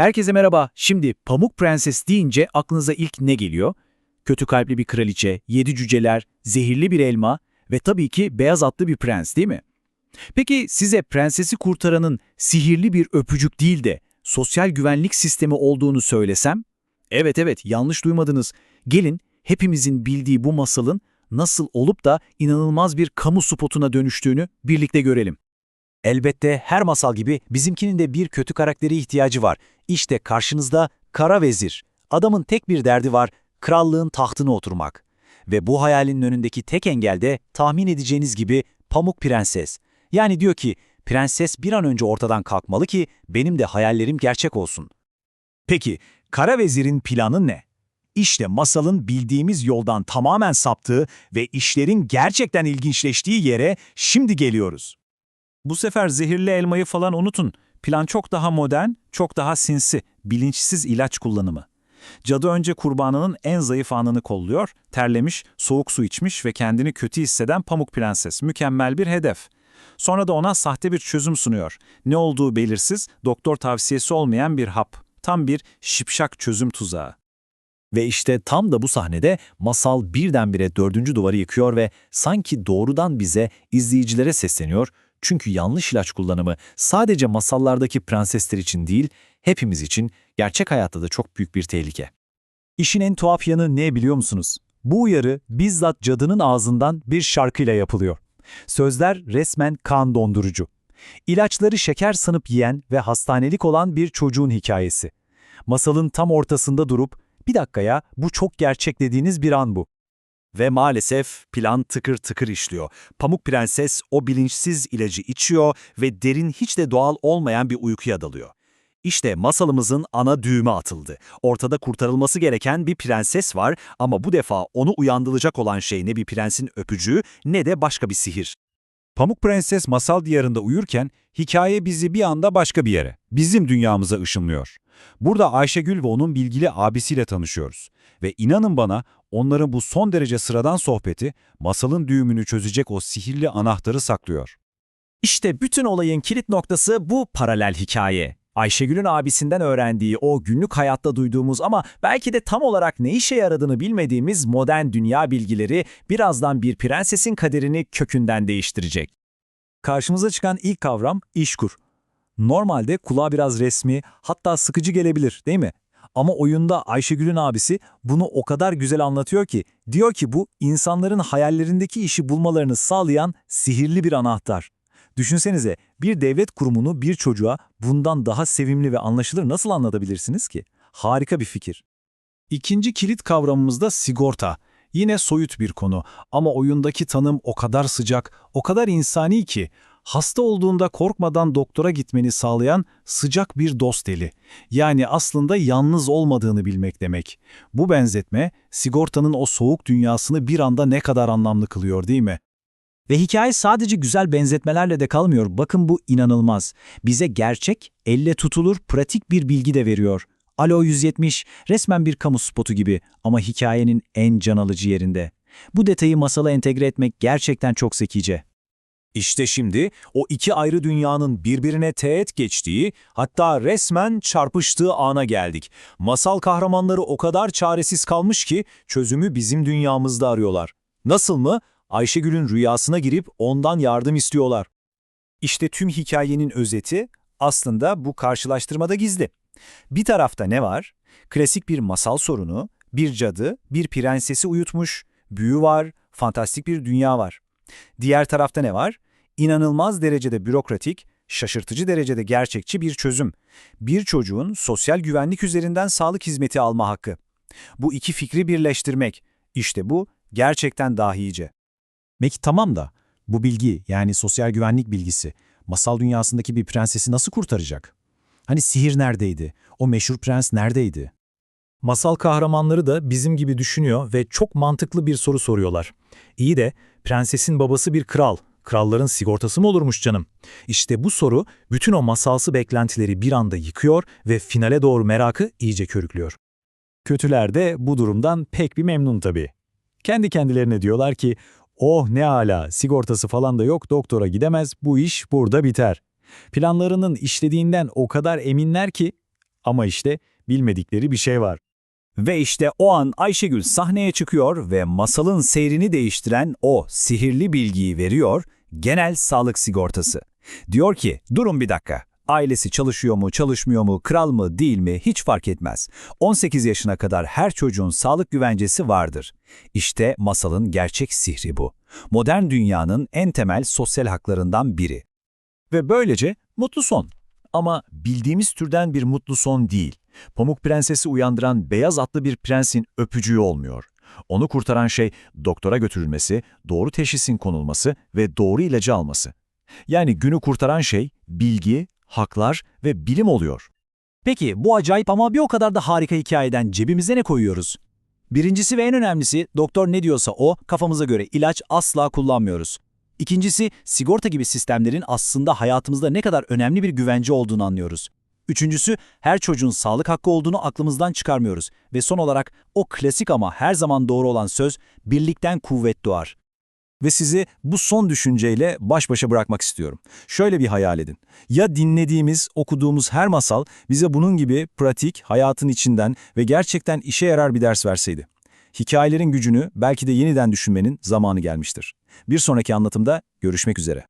Herkese merhaba. Şimdi Pamuk Prenses deyince aklınıza ilk ne geliyor? Kötü kalpli bir kraliçe, yedi cüceler, zehirli bir elma ve tabii ki beyaz atlı bir prens değil mi? Peki size prensesi kurtaranın sihirli bir öpücük değil de sosyal güvenlik sistemi olduğunu söylesem? Evet evet yanlış duymadınız. Gelin hepimizin bildiği bu masalın nasıl olup da inanılmaz bir kamu spotuna dönüştüğünü birlikte görelim. Elbette her masal gibi bizimkinin de bir kötü karakteri ihtiyacı var. İşte karşınızda Kara Vezir. Adamın tek bir derdi var, krallığın tahtına oturmak. Ve bu hayalinin önündeki tek engel de tahmin edeceğiniz gibi Pamuk Prenses. Yani diyor ki, prenses bir an önce ortadan kalkmalı ki benim de hayallerim gerçek olsun. Peki, Kara Vezir'in planı ne? İşte masalın bildiğimiz yoldan tamamen saptığı ve işlerin gerçekten ilginçleştiği yere şimdi geliyoruz. Bu sefer zehirli elmayı falan unutun. Plan çok daha modern, çok daha sinsi, bilinçsiz ilaç kullanımı. Cadı önce kurbanının en zayıf anını kolluyor, terlemiş, soğuk su içmiş ve kendini kötü hisseden Pamuk Prenses. Mükemmel bir hedef. Sonra da ona sahte bir çözüm sunuyor. Ne olduğu belirsiz, doktor tavsiyesi olmayan bir hap. Tam bir şipşak çözüm tuzağı. Ve işte tam da bu sahnede masal birdenbire dördüncü duvarı yıkıyor ve sanki doğrudan bize, izleyicilere sesleniyor. Çünkü yanlış ilaç kullanımı sadece masallardaki prensesler için değil, hepimiz için gerçek hayatta da çok büyük bir tehlike. İşin en tuhaf yanı ne biliyor musunuz? Bu uyarı bizzat cadının ağzından bir şarkıyla yapılıyor. Sözler resmen kan dondurucu. İlaçları şeker sanıp yiyen ve hastanelik olan bir çocuğun hikayesi. Masalın tam ortasında durup, bir dakikaya bu çok gerçek dediğiniz bir an bu. Ve maalesef plan tıkır tıkır işliyor. Pamuk Prenses o bilinçsiz ilacı içiyor ve derin hiç de doğal olmayan bir uykuya dalıyor. İşte masalımızın ana düğme atıldı. Ortada kurtarılması gereken bir prenses var ama bu defa onu uyandıracak olan şey ne bir prensin öpücüğü ne de başka bir sihir. Pamuk Prenses masal diyarında uyurken hikaye bizi bir anda başka bir yere, bizim dünyamıza ışınlıyor. Burada Ayşegül ve onun bilgili abisiyle tanışıyoruz. Ve inanın bana onların bu son derece sıradan sohbeti masalın düğümünü çözecek o sihirli anahtarı saklıyor. İşte bütün olayın kilit noktası bu paralel hikaye. Ayşegül'ün abisinden öğrendiği o günlük hayatta duyduğumuz ama belki de tam olarak ne işe yaradığını bilmediğimiz modern dünya bilgileri birazdan bir prensesin kaderini kökünden değiştirecek. Karşımıza çıkan ilk kavram işkur. Normalde kulağa biraz resmi, hatta sıkıcı gelebilir değil mi? Ama oyunda Ayşegül'ün abisi bunu o kadar güzel anlatıyor ki, diyor ki bu insanların hayallerindeki işi bulmalarını sağlayan sihirli bir anahtar. Düşünsenize bir devlet kurumunu bir çocuğa bundan daha sevimli ve anlaşılır nasıl anlatabilirsiniz ki? Harika bir fikir. İkinci kilit kavramımız da sigorta. Yine soyut bir konu ama oyundaki tanım o kadar sıcak, o kadar insani ki hasta olduğunda korkmadan doktora gitmeni sağlayan sıcak bir dost eli. Yani aslında yalnız olmadığını bilmek demek. Bu benzetme sigortanın o soğuk dünyasını bir anda ne kadar anlamlı kılıyor değil mi? Ve hikaye sadece güzel benzetmelerle de kalmıyor. Bakın bu inanılmaz. Bize gerçek, elle tutulur, pratik bir bilgi de veriyor. Alo 170 resmen bir kamu spotu gibi ama hikayenin en can alıcı yerinde. Bu detayı masala entegre etmek gerçekten çok zekice. İşte şimdi o iki ayrı dünyanın birbirine teğet geçtiği, hatta resmen çarpıştığı ana geldik. Masal kahramanları o kadar çaresiz kalmış ki çözümü bizim dünyamızda arıyorlar. Nasıl mı? Ayşegül'ün rüyasına girip ondan yardım istiyorlar. İşte tüm hikayenin özeti aslında bu karşılaştırmada gizli. Bir tarafta ne var? Klasik bir masal sorunu, bir cadı, bir prensesi uyutmuş, büyü var, fantastik bir dünya var. Diğer tarafta ne var? İnanılmaz derecede bürokratik, şaşırtıcı derecede gerçekçi bir çözüm. Bir çocuğun sosyal güvenlik üzerinden sağlık hizmeti alma hakkı. Bu iki fikri birleştirmek, işte bu gerçekten dahice. Peki tamam da bu bilgi yani sosyal güvenlik bilgisi masal dünyasındaki bir prensesi nasıl kurtaracak? Hani sihir neredeydi? O meşhur prens neredeydi? Masal kahramanları da bizim gibi düşünüyor ve çok mantıklı bir soru soruyorlar. İyi de prensesin babası bir kral. Kralların sigortası mı olurmuş canım? İşte bu soru bütün o masalsı beklentileri bir anda yıkıyor ve finale doğru merakı iyice körüklüyor. Kötüler de bu durumdan pek bir memnun tabii. Kendi kendilerine diyorlar ki, oh ne hala sigortası falan da yok doktora gidemez bu iş burada biter. Planlarının işlediğinden o kadar eminler ki Ama işte bilmedikleri bir şey var. Ve işte o an Ayşegül sahneye çıkıyor ve masalın seyrini değiştiren o sihirli bilgiyi veriyor, genel sağlık sigortası. Diyor ki, durun bir dakika, ailesi çalışıyor mu, çalışmıyor mu, kral mı, değil mi hiç fark etmez. 18 yaşına kadar her çocuğun sağlık güvencesi vardır. İşte masalın gerçek sihri bu. Modern dünyanın en temel sosyal haklarından biri. Ve böylece mutlu son. Ama bildiğimiz türden bir mutlu son değil. Pamuk Prenses'i uyandıran beyaz atlı bir prensin öpücüğü olmuyor. Onu kurtaran şey doktora götürülmesi, doğru teşhisin konulması ve doğru ilacı alması. Yani günü kurtaran şey bilgi, haklar ve bilim oluyor. Peki bu acayip ama bir o kadar da harika hikayeden cebimize ne koyuyoruz? Birincisi ve en önemlisi doktor ne diyorsa o kafamıza göre ilaç asla kullanmıyoruz. İkincisi sigorta gibi sistemlerin aslında hayatımızda ne kadar önemli bir güvence olduğunu anlıyoruz. Üçüncüsü her çocuğun sağlık hakkı olduğunu aklımızdan çıkarmıyoruz. Ve son olarak o klasik ama her zaman doğru olan söz birlikten kuvvet doğar. Ve sizi bu son düşünceyle baş başa bırakmak istiyorum. Şöyle bir hayal edin. Ya dinlediğimiz, okuduğumuz her masal bize bunun gibi pratik, hayatın içinden ve gerçekten işe yarar bir ders verseydi. Hikayelerin gücünü belki de yeniden düşünmenin zamanı gelmiştir. Bir sonraki anlatımda görüşmek üzere.